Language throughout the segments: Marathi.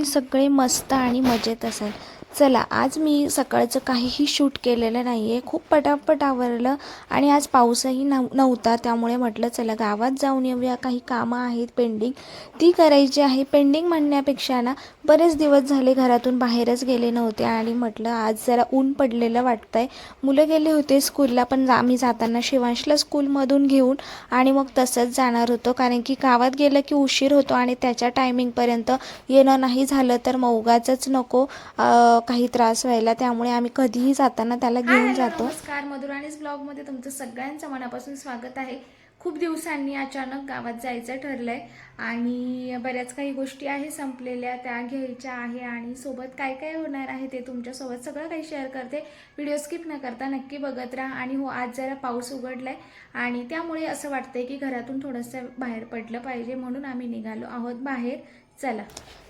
तुम्ही सगळे मस्त आणि मजेत असाल. चला आज मी सकाळचं काहीही शूट केलेलं नाही आहे खूप पटापट आवरलं आणि आज पाऊसही नव नव्हता. त्यामुळे म्हटलं चला गावात जाऊन येऊया. काही कामं आहेत पेंडिंग. ती करायची आहे. पेंडिंग म्हणण्यापेक्षा ना बरेच दिवस झाले घरातून बाहेरच गेले नव्हते आणि म्हटलं आज जरा ऊन पडलेलं वाटतंय. मुलं गेले होते स्कूलला पण आम्ही जाताना शिवांशला स्कूलमधून घेऊन आणि मग तसंच जाणार होतो. कारण की गावात गेलं की उशीर होतो आणि त्याच्या टायमिंगपर्यंत येणं नाही झालं. तर मग उगाचच नको काही त्रास व्हायला त्यामुळे आम्ही कधीही जाताना त्याला घेऊन जातो. नमस्कार. मधुराणीच ब्लॉगमध्ये तुमचं सगळ्यांचं मनापासून स्वागत आहे. खूप दिवसांनी अचानक गावात जायचं ठरलंय आणि बऱ्याच काही गोष्टी आहे संपलेल्या त्या घ्यायच्या आहे आणि सोबत काय काय होणार आहे ते तुमच्यासोबत सगळं काही शेअर करते. व्हिडिओ स्किप न करता नक्की बघत राहा आणि हो आज जरा पाऊस उघडलाय आणि त्यामुळे असं वाटतंय की घरातून थोडंसं बाहेर पडलं पाहिजे म्हणून आम्ही निघालो आहोत बाहेर. चला.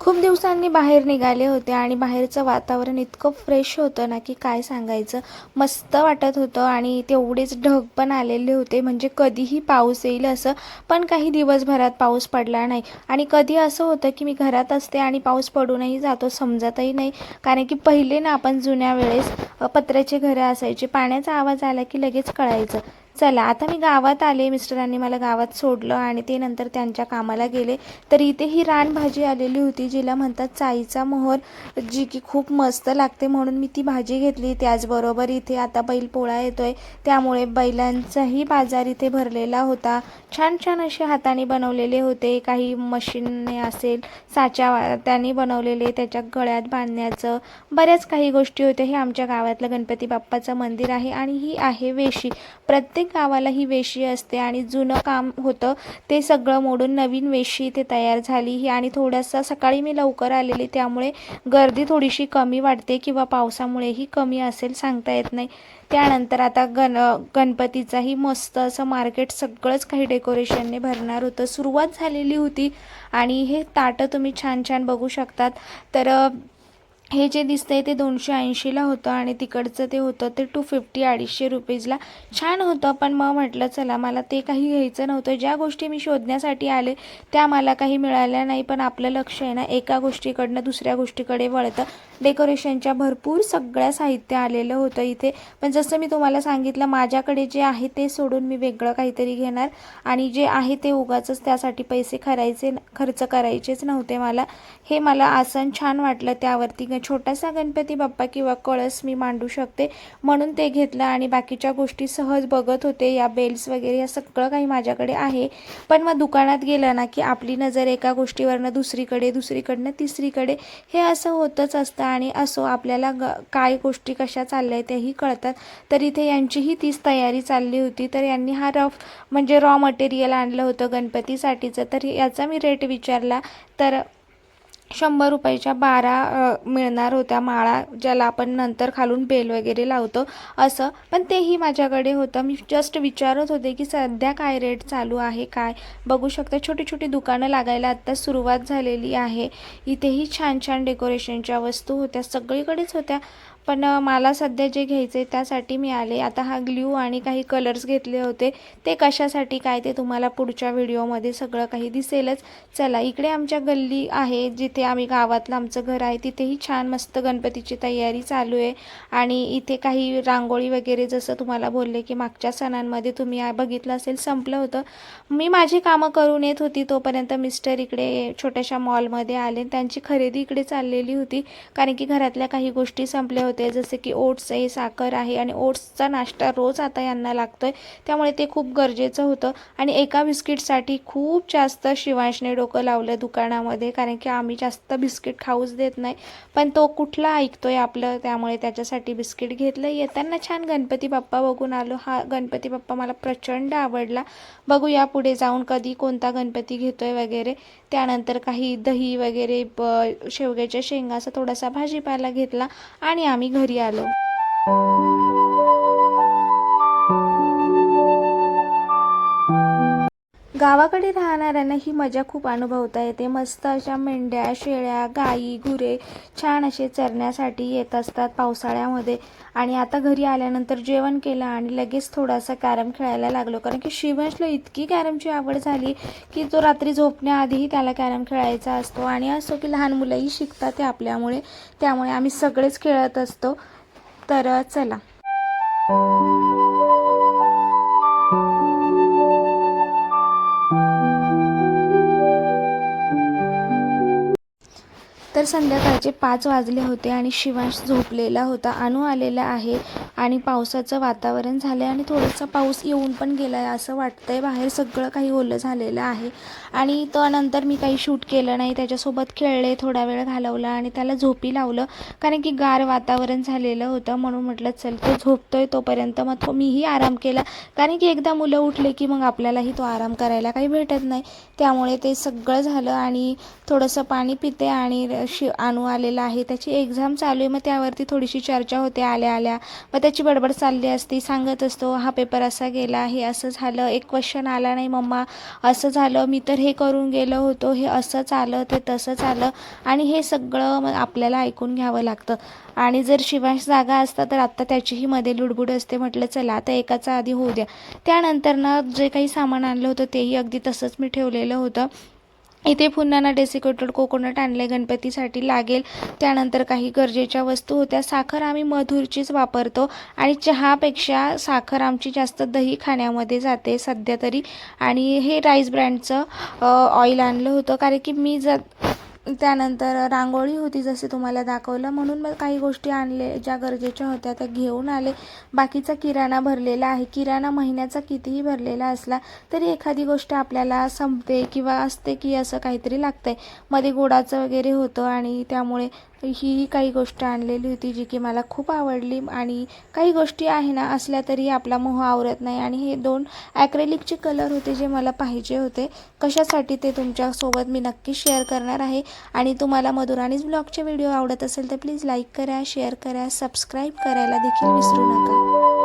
खूप दिवसांनी बाहेर निघाले होते आणि बाहेरचं वातावरण इतकं फ्रेश होतं ना की काय सांगायचं. मस्त वाटत होतं आणि तेवढेच ढग पण आलेले होते. म्हणजे कधीही पाऊस येईल असं पण काही दिवसभरात पाऊस पडला नाही. आणि कधी असं होतं की मी घरात असते आणि पाऊस पडूनही जातो समजतही नाही. कारण की पहिले ना आपण जुन्या वेळेस पत्र्याचे घरं असायचे. पाण्याचा आवाज आला की लगेच कळायचं. चला आता मी गावात आले मिस्टरांनी मला गावात सोडलं आणि ते नंतर त्यांच्या कामाला गेले. तर इथे ही रानभाजी आलेली होती जिला म्हणतात चाईचा मोहर जी की खूप मस्त लागते म्हणून मी ती भाजी घेतली. त्याचबरोबर इथे आता बैल पोळा येतोय त्यामुळे बैलांचाही बाजार इथे भरलेला होता. छान छान असे हाताने बनवलेले होते काही मशीनने असेल साच्या त्यांनी बनवलेले त्याच्या गळ्यात बांधण्याचं बऱ्याच काही गोष्टी होत्या. हे आमच्या गावातलं गणपती बाप्पाचं मंदिर आहे आणि ही आहे वेशी. प्रत्येक गावाला ही वेशी असते आणि जुनं काम होतं ते सगळं मोडून नवीन वेशी इथे तयार झाली. ही आणि थोडंसं सकाळी मी लवकर आलेली त्यामुळे गर्दी थोडीशी कमी वाटते किंवा पावसामुळेही कमी असेल सांगता येत नाही. त्यानंतर आता गण गणपतीचाही मस्त असं मार्केट सगळंच काही डेकोरेशनने भरणार होतं. सुरुवात झालेली होती आणि हे ताटं तुम्ही छान छान बघू शकतात. तर हे जे दिसतंय ते दोनशे ऐंशीला होतं आणि तिकडचं ते होतं ते टू फिफ्टी अडीचशे रुपीजला. छान होतं पण मग म्हटलं चला मला ते काही घ्यायचं नव्हतं. ज्या गोष्टी मी शोधण्यासाठी आले त्या मला काही मिळाल्या नाही पण आपलं लक्ष आहे ना एका गोष्टीकडनं दुसऱ्या गोष्टीकडे वळतं. डेकोरेशनच्या भरपूर सगळ्या साहित्य आलेलं होतं इथे. पण जसं मी तुम्हाला सांगितलं माझ्याकडे जे आहे ते सोडून मी वेगळं काहीतरी घेणार. आणि जे आहे ते उगाचंच त्यासाठी पैसे खरायचे खर्च करायचेच नव्हते मला. हे मला आसन छान वाटलं त्यावरती छोटासा गणपती बाप्पा किंवा कळस मी मांडू शकते म्हणून ते घेतलं आणि बाकीच्या गोष्टी सहज बघत होते. या बेल्स वगैरे या सगळं काही माझ्याकडे आहे. पण मग दुकानात गेलं ना की आपली नजर एका गोष्टीवरनं दुसरीकडे दुसरीकडनं तिसरीकडे. हे असं होतच असतं आणि असो आपल्याला ग काय गोष्टी कशा चालल्या आहेत तेही कळतात. तर इथे यांचीही तीच तयारी चालली होती. तर यांनी हा रफ म्हणजे रॉ मटेरियल आणलं होतं गणपतीसाठीचं. तर याचा मी रेट विचारला. तर शंभर रुपयाच्या बारा मिळणार होत्या माळा ज्याला आपण नंतर खालून बेल वगैरे लावतो असं. पण तेही माझ्याकडे होतं. मी जस्ट विचारत होते की सध्या काय रेट चालू आहे काय? बघू शकता छोटी छोटी दुकानं लागायला आत्ता सुरुवात झालेली आहे. इथेही छान छान डेकोरेशनच्या वस्तू होत्या. सगळीकडेच होत्या. पण मला सध्या जे घ्यायचे त्यासाठी मी आले. आता हा ग्ल्यू आणि काही कलर्स घेतले होते. ते कशासाठी काय ते तुम्हाला पुढच्या व्हिडिओमध्ये सगळं काही दिसेलच. चला इकडे आमच्या गल्ली आहे जिथे आम्ही गावातलं आमचं घर आहे तिथेही छान मस्त गणपतीची तयारी चालू आहे. आणि इथे काही रांगोळी वगैरे जसं तुम्हाला बोलले की मागच्या सणांमध्ये तुम्ही बघितलं असेल संपलं होतं. मी माझी कामं करून येत होती तोपर्यंत मिस्टर इकडे छोट्याशा मॉलमध्ये आले. त्यांची खरेदी इकडे चाललेली होती. कारण की घरातल्या काही गोष्टी संपल्या होत्या. जसे की ओट्स आहे साखर आहे आणि ओट्सचा नाश्ता रोज आता यांना लागतोय. त्यामुळे ते खूप गरजेचं होतं. आणि एका बिस्किटसाठी खूप जास्त शिवांशने डोकं लावलं दुकानामध्ये कारण की आम्ही जास्त बिस्किट खाऊच देत नाही. पण तो कुठला ऐकतोय आपलं त्यामुळे त्याच्यासाठी बिस्किट घेतलं. येताना छान गणपती बाप्पा बघून आलो. हा गणपती बाप्पा मला प्रचंड आवडला. बघूया पुढे जाऊन कधी कोणता गणपती घेतोय वगैरे. त्यानंतर काही दही वगैरे ब शेवग्याच्या शेंगा असा थोडासा भाजीपाला घेतला. आणि आम्ही घरी आलो गावाकडे राहणाऱ्यांना ही मजा खूप अनुभवता येते. मस्त अशा मेंढ्या शेळ्या गाई गुरे छान असे चरण्यासाठी येत असतात पावसाळ्यामध्ये. आणि आता घरी आल्यानंतर जेवण केलं आणि लगेच थोडासा कॅरम खेळायला लागलो. कारण की शिवंशला इतकी कॅरमची आवड झाली की तो रात्री झोपण्याआधीही त्याला कॅरम खेळायचा असतो. आणि असो की लहान मुलंही शिकतात ते आपल्यामुळे. त्यामुळे आम्ही सगळेच खेळत असतो. तर चला. तर संध्याकाळचे पाच वाजले होते आणि शिवांश झोपलेला होता. अणू आलेला आहे आणि पावसाचं वातावरण झालं आहे आणि थोडासा पाऊस येऊन पण गेला आहे असं वाटतं आहे बाहेर सगळं काही ओलं झालेलं आहे. आणि त्यानंतर नंतर मी काही शूट केलं नाही. त्याच्यासोबत खेळले थोडा वेळ घालवला आणि त्याला झोपी लावलं. कारण की गार वातावरण झालेलं होतं म्हणून म्हटलं चल तो झोपतोय तोपर्यंत. मग तो मीही आराम केला. कारण की एकदा मुलं उठले की मग आपल्यालाही तो आराम करायला काही भेटत नाही. त्यामुळे ते सगळं झालं आणि थोडंसं पाणी पिते आणि शि आणू आलेला आहे. त्याची एक्झाम चालू आहे. मग त्यावरती थोडीशी चर्चा होते आल्या आल्या. मग त्याची बडबड चालली असती. सांगत असतो हा पेपर असा गेला हे असं झालं. एक क्वेश्चन आला नाही मम्मा. असं झालं. मी तर हे करून गेलो होतो. हे असंच आलं ते तसंच आलं आणि हे सगळं मग आपल्याला ऐकून घ्यावं लागतं. आणि जर शिवांश जागा असता तर आत्ता त्याचीही मध्ये लुडबुड असते. म्हटलं चला आता एकाचा आधी होऊ द्या. त्यानंतर ना जे काही सामान आणलं होतं तेही अगदी तसंच मी ठेवलेलं होतं. इथे पुन्हा ना डेसिकेटेड कोकोनट आणले गणपतीसाठी लागेल. त्यानंतर काही गरजेच्या वस्तू होत्या. साखर आम्ही मधुरचीच वापरतो आणि चहापेक्षा साखर आमची जास्त दही खाण्यामध्ये जाते सध्या तरी. आणि हे राईस ब्रँडचं ऑइल आणलं होतं. कारण की मी जर त्यानंतर रांगोळी होती जसे तुम्हाला दाखवलं. म्हणून मग काही गोष्टी आणले ज्या गरजेच्या होत्या त्या घेऊन आले. बाकीचा किराणा भरलेला आहे. किराणा महिन्याचा कितीही भरलेला असला तरी एखादी गोष्ट आपल्याला संपते किंवा असते की असं काहीतरी लागतंय. मध्ये गोडाचं वगैरे होतं आणि त्यामुळे ही काही गोष्ट आणलेली होती जी की मला खूप आवडली आणि काही गोष्टी आहे ना असल्या तरी आपला मोह आवरत नाही. आणि हे दोन ॲक्रेलिकचे कलर होते जे मला पाहिजे होते कशासाठी ते तुमच्यासोबत मी नक्की शेअर करणार आहे. आणि तुम्हाला मधुराणीज ब्लॉगचे व्हिडिओ आवडत असेल तर प्लीज लाईक करा शेअर करा सबस्क्राईब करायला देखील विसरू नका.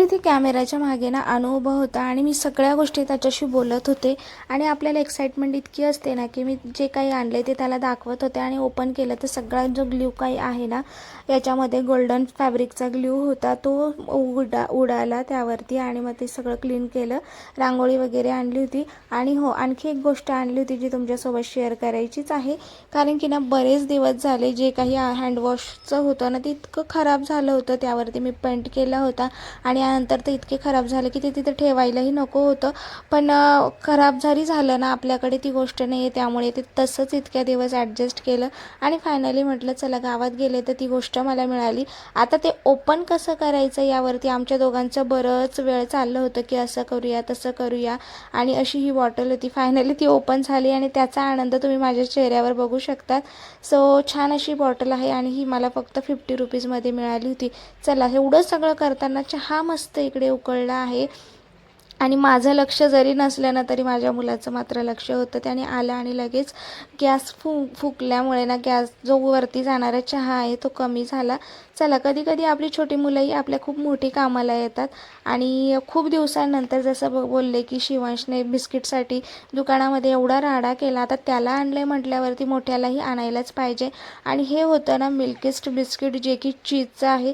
तरी ती कॅमेऱ्याच्या मागे ना अनु उभा होता आणि मी सगळ्या गोष्टी त्याच्याशी बोलत होते. आणि आपल्याला एक्साइटमेंट इतकी असते ना की मी जे काही आणले ते त्याला दाखवत होते आणि ओपन केलं. तर सगळा जो ग्ल्यू काही आहे ना याच्यामध्ये गोल्डन फॅब्रिकचा ग्ल्यू होता. तो उडा उडाला त्यावरती आणि मग ते सगळं क्लीन केलं. रांगोळी वगैरे आणली होती. आणि हो आणखी एक गोष्ट आणली होती जी तुमच्यासोबत शेअर करायचीच आहे. कारण की ना बरेच दिवस झाले जे काही हँडवॉशचं होतं ना ते इतकं खराब झालं होतं. त्यावरती मी पेंट केला होता. आणि यानंतर ते इतके खराब झाले की ते तिथे ठेवायलाही नको होतं. पण खराब जरी झालं ना आपल्याकडे ती गोष्ट नाही आहे त्यामुळे ते तसंच इतक्या दिवस ॲडजस्ट केलं. आणि फायनली म्हटलं चला गावात गेले तर ती गोष्ट मला मिळाली. आता ते ओपन कसं करायचं यावरती आमच्या दोघांचं बरंच वेळ चाललं होतं की असं करूया तसं करूया. आणि अशी ही बॉटल होती. फायनली ती ओपन झाली आणि त्याचा आनंद तुम्ही माझ्या चेहऱ्यावर बघू शकतात. सो छान अशी बॉटल आहे आणि ही मला फक्त फिफ्टी रुपीजमध्ये मिळाली होती. चला एवढं सगळं करताना चहा मस्त इकडे उकळला आहे. आणि माझं लक्ष जरी नसलं ना तरी माझ्या मुलाचं मात्र लक्ष होतं. त्याने आलं आणि लगेच गॅस फु फुकल्यामुळे ना गॅस जो वरती जाणारा चहा आहे तो कमी झाला. चला कधी कधी आपली छोटी मुलंही आपल्या खूप मोठी कामाला येतात. आणि खूप दिवसांनंतर जसं ब बोलले की शिवांशने बिस्किटसाठी दुकानामध्ये एवढा राडा केला आता त्याला आणलं म्हटल्यावरती मोठ्यालाही आणायलाच पाहिजे. आणि हे होतं ना मिल्किस्ट बिस्किट जे की चीजचं आहे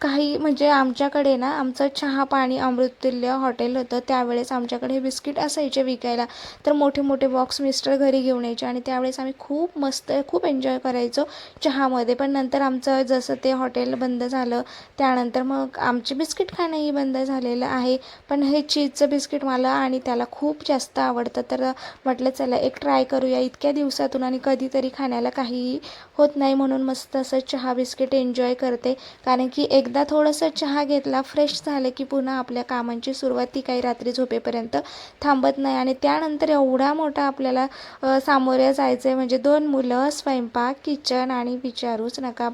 काही म्हणजे आमच्याकडे ना आमचं चहा पाणी अमृततुल्य हॉटेल होतं. त्यावेळेस आमच्याकडे हे बिस्किट असायचे विकायला. तर मोठे मोठे बॉक्स मिस्टर घरी घेऊन यायचे आणि त्यावेळेस आम्ही खूप मस्त खूप एन्जॉय करायचो चहामध्ये. पण नंतर आमचं जसं ते हॉटेल बंद झालं. त्यानंतर मग आमचे बिस्किट खाणंही बंद झालेलं आहे. पण हे चीजचं बिस्किट मला आणि त्याला खूप जास्त आवडतं. तर म्हटलं चला एक ट्राय करूया इतक्या दिवसातून आणि कधीतरी खाण्याला काहीही होत नाही म्हणून मस्त असं चहा बिस्किट एन्जॉय करते. कारण की एकदा थोडंसं चहा घेतला फ्रेश झालं की पुन्हा आपल्या कामांची सुरुवात ती काही रात्री झोपेपर्यंत थांबत नाही. आणि त्यानंतर एवढा मोठा आपल्याला सामोऱ्या सामोरे जायचं आहे म्हणजे दोन मुलं स्वयंपाक किचन आणि विचारूच नका.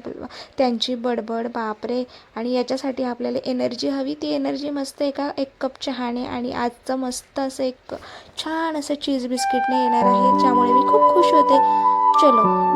त्यांची बड बडबड बापरे! आणि याच्यासाठी आपल्याला एनर्जी हवी. ती एनर्जी मस्त एका एक कप चहाने आणि आजचं मस्त असं एक छान असं चीज बिस्किटने येणार आहे ज्यामुळे मी खूप खुश होते. चलो.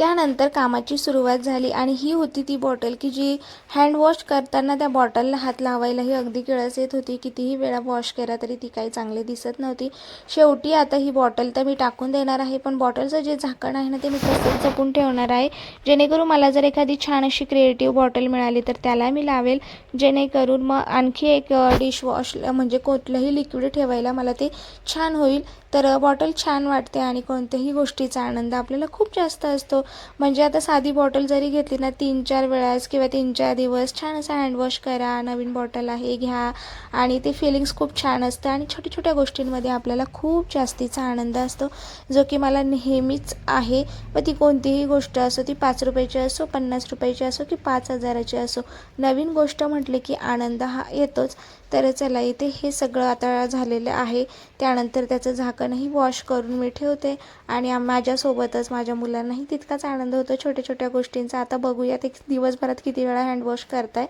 त्यानंतर कामाची सुरुवात झाली आणि ही होती ती बॉटल की जी हँडवॉश करताना त्या बॉटलला हात लावायलाही अगदी किळस येत होती. कितीही वेळा वॉश केला तरी ती काही चांगली दिसत नव्हती. शेवटी आता ही बॉटल तर मी टाकून देणार आहे पण बॉटलचं जे झाकण आहे ना ते मी तसंच जपून ठेवणार आहे. जेणेकरून मला जर एखादी छान अशी क्रिएटिव्ह बॉटल मिळाली तर त्याला मी लावेल. जेणेकरून मग आणखी एक डिशवॉश म्हणजे कुठलंही लिक्विड ठेवायला मला ते छान होईल. तर बॉटल छान वाटते आणि कोणत्याही गोष्टीचा आनंद आपल्याला खूप जास्त असतो. म्हणजे आता साधी बॉटल जरी घेतली ना तीन चार वेळास किंवा तीन चार दिवस छान असं हँडवॉश करा नवीन बॉटल आहे घ्या. आणि ते फिलिंग्स खूप छान असतं आणि छोट्या छोट्या गोष्टींमध्ये आपल्याला खूप जास्तीचा आनंद असतो. जो की मला नेहमीच आहे. व ती कोणतीही गोष्ट असो ती पाच रुपयाची असो पन्नास रुपयाची असो की पाच हजाराची असो नवीन गोष्ट म्हटले की आनंद हा येतोच. तर चला इथे हे सगळं आता झालेलं आहे. त्यानंतर त्याचं झाकणही वॉश करून मी ठेवते. आणि माझ्यासोबतच माझ्या मुलांनाही तितकाच आनंद होतो. छोट्या छोट्या गोष्टींचा. आता बघूया ते दिवसभरात किती वेळा हँडवॉश करताय.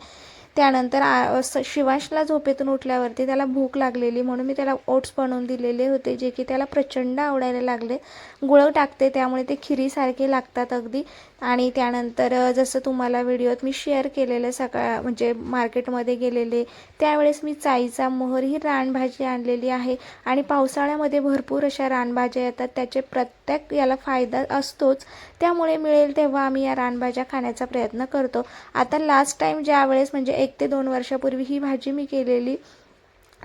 त्यानंतर शिवाशला झोपेतून उठल्यावरती त्याला भूक लागलेली म्हणून मी त्याला ओट्स बनवून दिलेले होते जे की त्याला प्रचंड आवडायला लागले. गुळ टाकते त्यामुळे ते खिरीसारखे लागतात अगदी. आणि त्यानंतर जसं तुम्हाला व्हिडिओत मी शेअर केलेलं सकाळ म्हणजे मार्केटमध्ये गेलेले त्यावेळेस मी चाईचा मोहर ही रानभाजी आणलेली आहे. आणि पावसाळ्यामध्ये भरपूर अशा रानभाज्या येतात त्याचे प्रत्येक याला फायदा असतोच. त्यामुळे मिळेल तेव्हा आम्ही या रानभाज्या खाण्याचा प्रयत्न करतो. आता लास्ट टाईम ज्यावेळेस म्हणजे एक ते दोन वर्षापूर्वी ही भाजी मी केलेली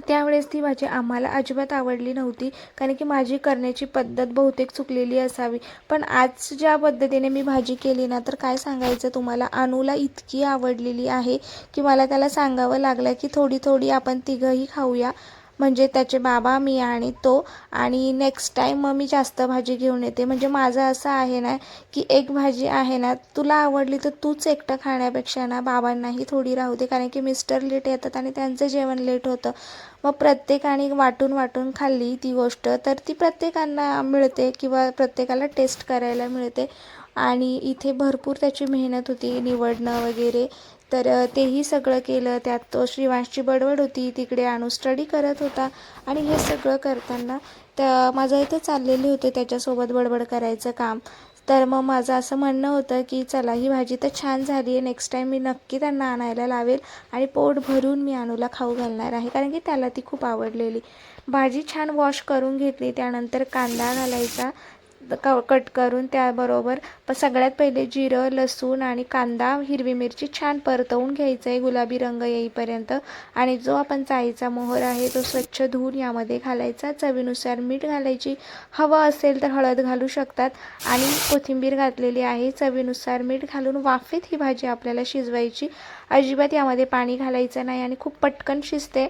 त्यावेळेस ती भाजी आम्हाला अजिबात आवडली नव्हती. कारण की माझी करण्याची पद्धत बहुतेक चुकलेली असावी. पण आज ज्या पद्धतीने मी भाजी केली ना तर काय सांगायचं तुम्हाला? अनुला इतकी आवडलेली आहे की मला त्याला सांगावं लागलं की थोडी थोडी आपण तिघंही खाऊया. म्हणजे त्याचे बाबा मी आणि तो. आणि नेक्स्ट टाईम मग मी जास्त भाजी घेऊन येते. म्हणजे माझं असं आहे ना की एक भाजी आहे ना तुला आवडली तर तूच एकटं खाण्यापेक्षा ना बाबांनाही थोडी राहू दे. कारण की मिस्टर लेट येतात आणि त्यांचं जेवण लेट होतं. मग प्रत्येकाने वाटून वाटून खाल्ली ती गोष्ट तर ती प्रत्येकांना मिळते किंवा प्रत्येकाला टेस्ट करायला मिळते. आणि इथे भरपूर त्याची मेहनत होती निवडणं वगैरे. तर तेही सगळं केलं. त्यात तो श्रीवांशची बडबड होती तिकडे आणू स्टडी करत होता आणि हे सगळं करताना त्या माझं इथे चाललेले होते त्याच्यासोबत बडबड करायचं काम. तर मग माझं असं म्हणणं होतं की चला ही भाजी तर छान झाली आहे. नेक्स्ट टाईम मी नक्की त्यांना आणायला लावेल आणि पोट भरून मी अनुला खाऊ घालणार आहे. कारण की त्याला ती खूप आवडलेली. भाजी छान वॉश करून घेतली. त्यानंतर कांदा घालायचा. क कट करून त्याबरोबर प सगळ्यात पहिले जिरं लसूण आणि कांदा हिरवी मिरची छान परतवून घ्यायचं आहे गुलाबी रंग येईपर्यंत. आणि जो आपण चाईचा मोहर आहे तो स्वच्छ धुवून यामध्ये घालायचा. चवीनुसार मीठ घालायची. हवं असेल तर हळद घालू शकतात. आणि कोथिंबीर घातलेली आहे. चवीनुसार मीठ घालून वाफेत ही भाजी आपल्याला शिजवायची. अजिबात यामध्ये पाणी घालायचं नाही आणि खूप पटकन शिजते.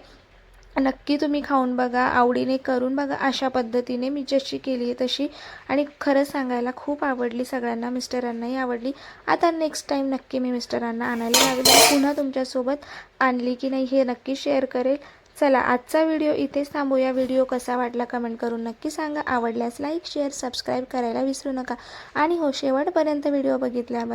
नक्की तुम्ही खाऊन बघा आवडीने करून बघा. अशा पद्धतीने मी जशी केली आहे तशी. आणि खरं सांगायला खूप आवडली सगळ्यांना मिस्टरांनाही आवडली. आता नेक्स्ट टाईम नक्की मी मिस्टरांना आणायला लागले पुन्हा तुमच्यासोबत आणली की नाही हे नक्की शेअर करेल. चला आजचा व्हिडिओ इथेच थांबूया. व्हिडिओ कसा वाटला कमेंट करून नक्की सांगा. आवडल्यास लाईक शेअर सबस्क्राईब करायला विसरू नका. आणि हो शेवटपर्यंत व्हिडिओ बघितल्याबद्दल